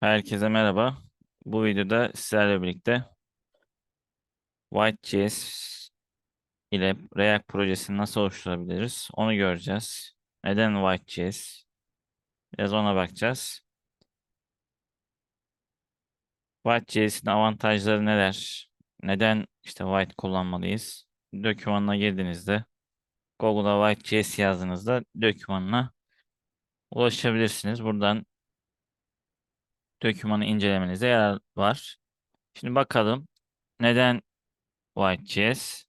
Herkese merhaba. Bu videoda sizlerle birlikte White.js ile React projesini nasıl oluşturabiliriz onu göreceğiz. Neden White.js? Biraz ona bakacağız. White.js'in avantajları neler? Neden işte White kullanmalıyız? Dokümanına girdiğinizde Google'a White.js yazdığınızda dokümanına ulaşabilirsiniz. Buradan dokümanı incelemenizde yarar var. Şimdi bakalım neden White.js?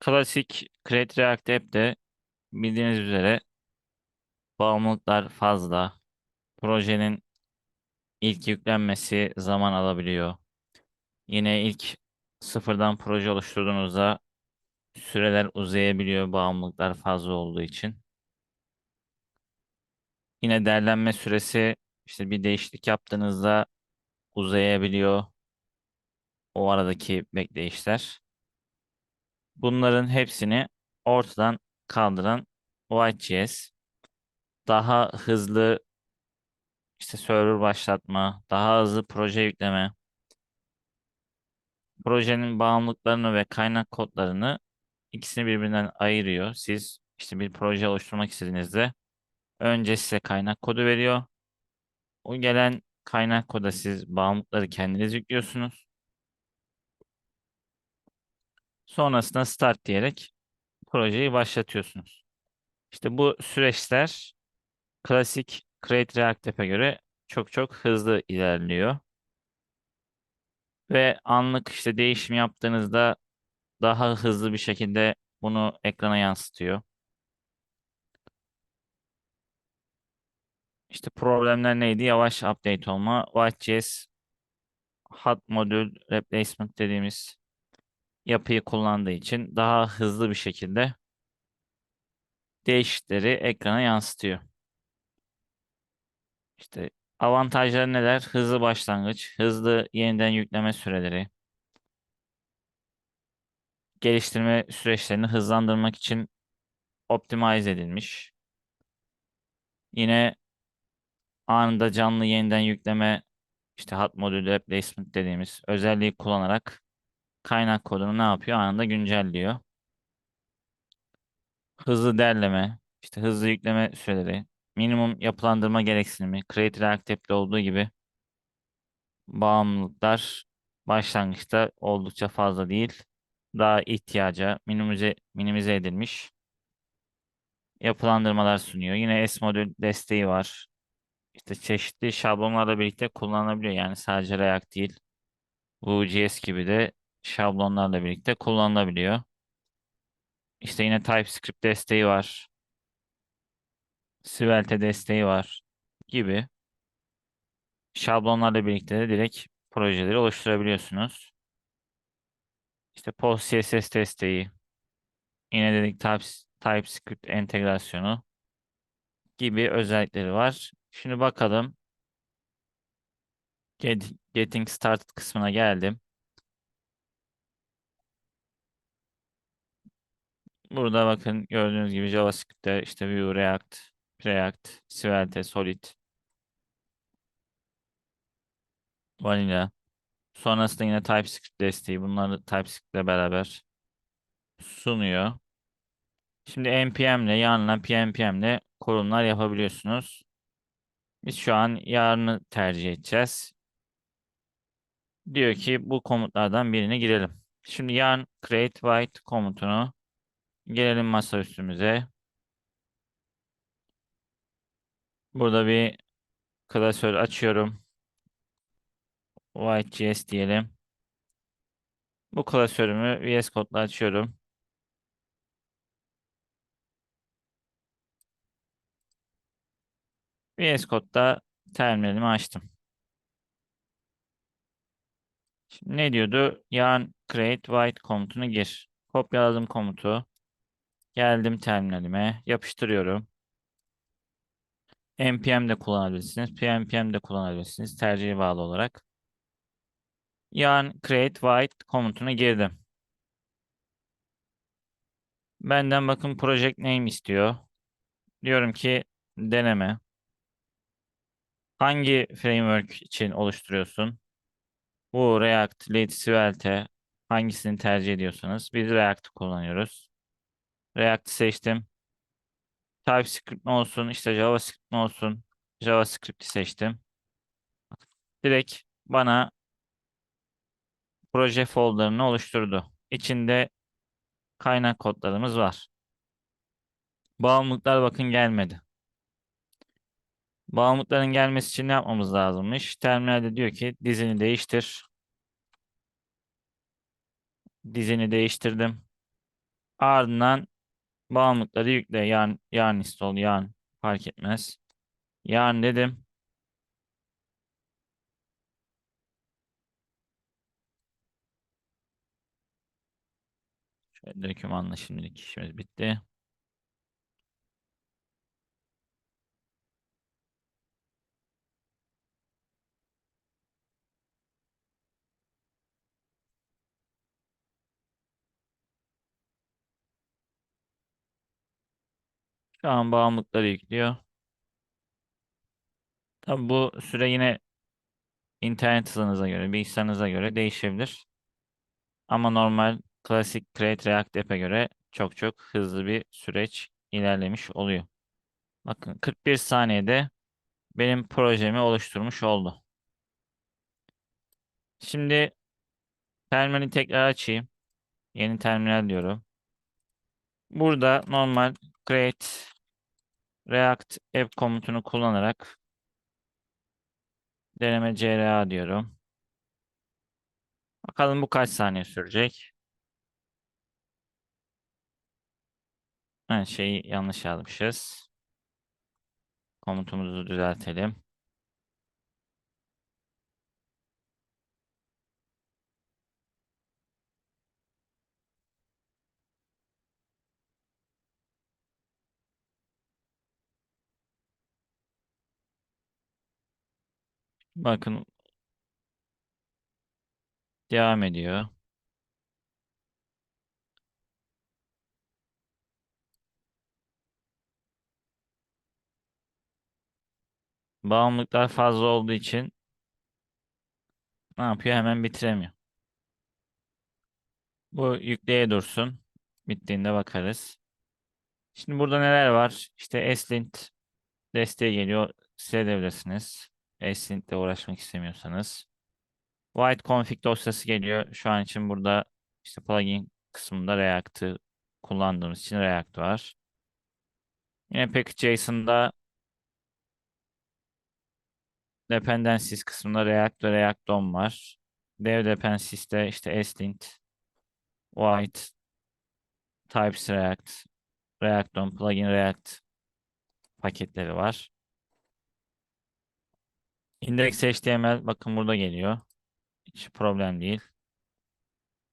Klasik Create React App'te bildiğiniz üzere bağımlılıklar fazla. Projenin ilk yüklenmesi zaman alabiliyor. Yine ilk sıfırdan proje oluşturduğunuzda süreler uzayabiliyor bağımlılıklar fazla olduğu için. Yine derlenme süresi işte bir değişiklik yaptığınızda uzayabiliyor o aradaki bekleyişler. Bunların hepsini ortadan kaldıran White.js daha hızlı işte server başlatma, daha hızlı proje yükleme, projenin bağımlılıklarını ve kaynak kodlarını ikisini birbirinden ayırıyor. Siz işte bir proje oluşturmak istediğinizde önce size kaynak kodu veriyor. O gelen kaynak koda siz bağımlılıkları kendiniz yüklüyorsunuz. Sonrasında start diyerek projeyi başlatıyorsunuz. İşte bu süreçler klasik Create React App'e göre çok çok hızlı ilerliyor. Ve anlık işte değişim yaptığınızda daha hızlı bir şekilde bunu ekrana yansıtıyor. İşte problemler neydi? Yavaş update olma. White.js hot modül replacement dediğimiz yapıyı kullandığı için daha hızlı bir şekilde değişiklikleri ekrana yansıtıyor. İşte avantajları neler? Hızlı başlangıç, hızlı yeniden yükleme süreleri, geliştirme süreçlerini hızlandırmak için optimize edilmiş. Yine anında canlı yeniden yükleme işte hot modül replacement dediğimiz özelliği kullanarak kaynak kodunu ne yapıyor? Anında güncelliyor. Hızlı derleme, işte hızlı yükleme süreleri, minimum yapılandırma gereksinimi, Create React App'te olduğu gibi bağımlılıklar başlangıçta oldukça fazla değil. Daha ihtiyaca minimize, minimize edilmiş yapılandırmalar sunuyor. Yine S modül desteği var. İşte çeşitli şablonlarla birlikte kullanılabiliyor. Yani sadece React değil. Vue.js gibi de şablonlarla birlikte kullanılabiliyor. İşte yine TypeScript desteği var. Svelte desteği var gibi şablonlarla birlikte de direkt projeleri oluşturabiliyorsunuz. İşte PostCSS desteği, yine dedik Type, TypeScript entegrasyonu gibi özellikleri var. Şimdi bakalım. Get, Getting Started kısmına geldim. Burada bakın gördüğünüz gibi JavaScript'te işte Vue, React, React, Svelte, Solid, Vanilla. Sonrasında yine TypeScript desteği. Bunları TypeScript ile beraber sunuyor. Şimdi npm ile yarınla pnpm ile kurulumlar yapabiliyorsunuz. Biz şu an yarını tercih edeceğiz. Diyor ki bu komutlardan birini girelim. Şimdi yarn create white komutunu gelelim masa üstümüze. Burada bir klasör açıyorum. White.js diyelim. Bu klasörümü VS Code'la açıyorum. VS Code'da terminalimi açtım. Şimdi ne diyordu? Yarn create white komutunu gir. Kopyaladım komutu. Geldim terminalime. Yapıştırıyorum. npm de kullanabilirsiniz. pnpm de kullanabilirsiniz. Tercihe bağlı olarak. Yarn create white komutuna girdim. Benden bakın project name istiyor. Diyorum ki deneme. Hangi framework için oluşturuyorsun? Bu React, Lead, Svelte hangisini tercih ediyorsanız biz React kullanıyoruz. React seçtim. TypeScript mi olsun, işte JavaScript mi olsun? JavaScript'i seçtim. Direkt bana proje folderını oluşturdu. İçinde kaynak kodlarımız var. Bağımlılıklar bakın gelmedi. Bağımlılıkların gelmesi için ne yapmamız lazımmış? Terminalde diyor ki dizini değiştir. Dizini değiştirdim. Ardından bağımlılıkları yükle. Yarn, yarn install, yarn fark etmez. Yarn dedim. Şöyle dokümanla şimdilik işimiz bitti. Şu an bağımlılıkları yüklüyor. Tabi bu süre yine internet hızınıza göre, bilgisayarınıza göre değişebilir. Ama normal klasik Create React app'e göre çok çok hızlı bir süreç ilerlemiş oluyor. Bakın 41 saniyede benim projemi oluşturmuş oldu. Şimdi terminali tekrar açayım. Yeni terminal diyorum. Burada normal create react app komutunu kullanarak deneme CRA diyorum. Bakalım bu kaç saniye sürecek. Ha, şeyi yanlış yazmışız. Komutumuzu düzeltelim. Bakın devam ediyor. Bağımlılıklar fazla olduğu için ne yapıyor? Hemen bitiremiyor. Bu yükleye dursun. Bittiğinde bakarız. Şimdi burada neler var? İşte Slint desteği geliyor. Silebilirsiniz. Slint ile uğraşmak istemiyorsanız. White config dosyası geliyor. Şu an için burada işte plugin kısmında React'ı kullandığımız için React var. Yine package.json'da dependencies kısmında React ve React DOM var. Dev dependencies'te işte Slint, White, Types React, React DOM, plugin React paketleri var. Index.html bakın burada geliyor. Hiç problem değil.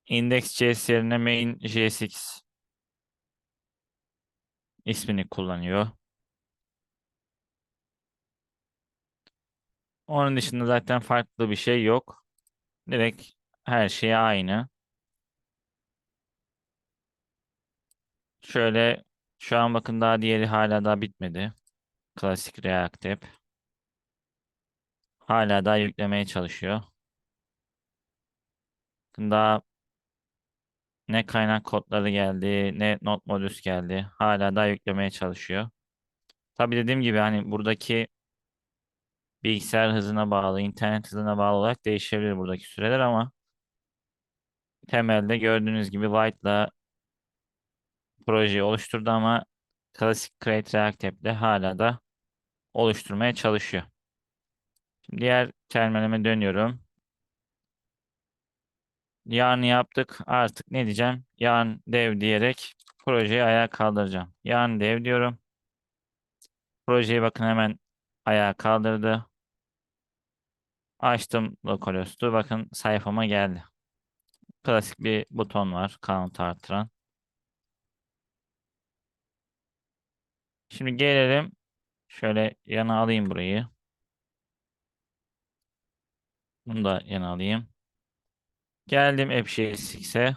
Index.js yerine main.jsx ismini kullanıyor. Onun dışında zaten farklı bir şey yok. Direkt her şey aynı. Şöyle şu an bakın daha diğeri hala daha bitmedi. Klasik React App. Hala daha yüklemeye çalışıyor. Daha ne kaynak kodları geldi, ne not modüs geldi. Hala daha yüklemeye çalışıyor. Tabi dediğim gibi hani buradaki bilgisayar hızına bağlı, internet hızına bağlı olarak değişebilir buradaki süreler ama temelde gördüğünüz gibi White'la projeyi oluşturdu ama klasik Create React App'le hala da oluşturmaya çalışıyor. Diğer terminalime dönüyorum. Yarın yaptık. Artık ne diyeceğim? Yarın dev diyerek projeyi ayağa kaldıracağım. Yarın dev diyorum. Projeyi bakın hemen ayağa kaldırdı. Açtım localhost'u. Bakın sayfama geldi. Klasik bir buton var. Count artıran. Şimdi gelelim. Şöyle yana alayım burayı. Bunu da yana alayım. Geldim AppShare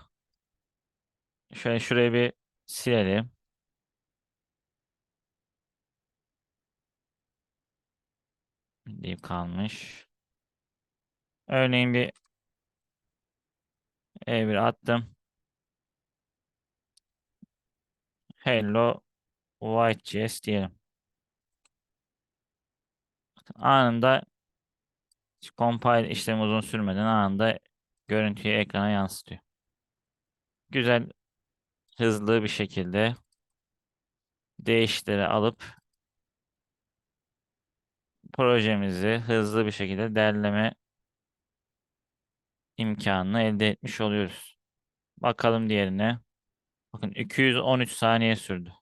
Şöyle şurayı bir silelim. deyip kalmış. Örneğin bir E1 attım. Hello White.js diyelim. Anında compile işlemi uzun sürmeden anında görüntüyü ekrana yansıtıyor. Güzel, hızlı bir şekilde değişleri alıp projemizi hızlı bir şekilde derleme imkanını elde etmiş oluyoruz. Bakalım diğerine. Bakın 213 saniye sürdü.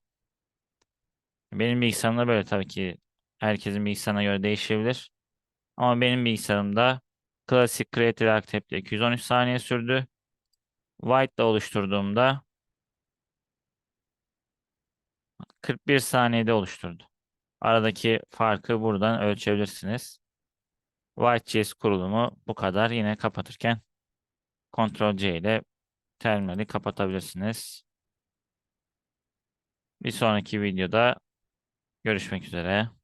Benim bilgisayarımda böyle tabii ki herkesin bilgisayarına göre değişebilir. Ama benim bilgisayarımda Classic Creative Architect'te 213 saniye sürdü. White'la oluşturduğumda 41 saniyede oluşturdu. Aradaki farkı buradan ölçebilirsiniz. White.js kurulumu bu kadar. Yine kapatırken Ctrl C ile terminali kapatabilirsiniz. Bir sonraki videoda görüşmek üzere.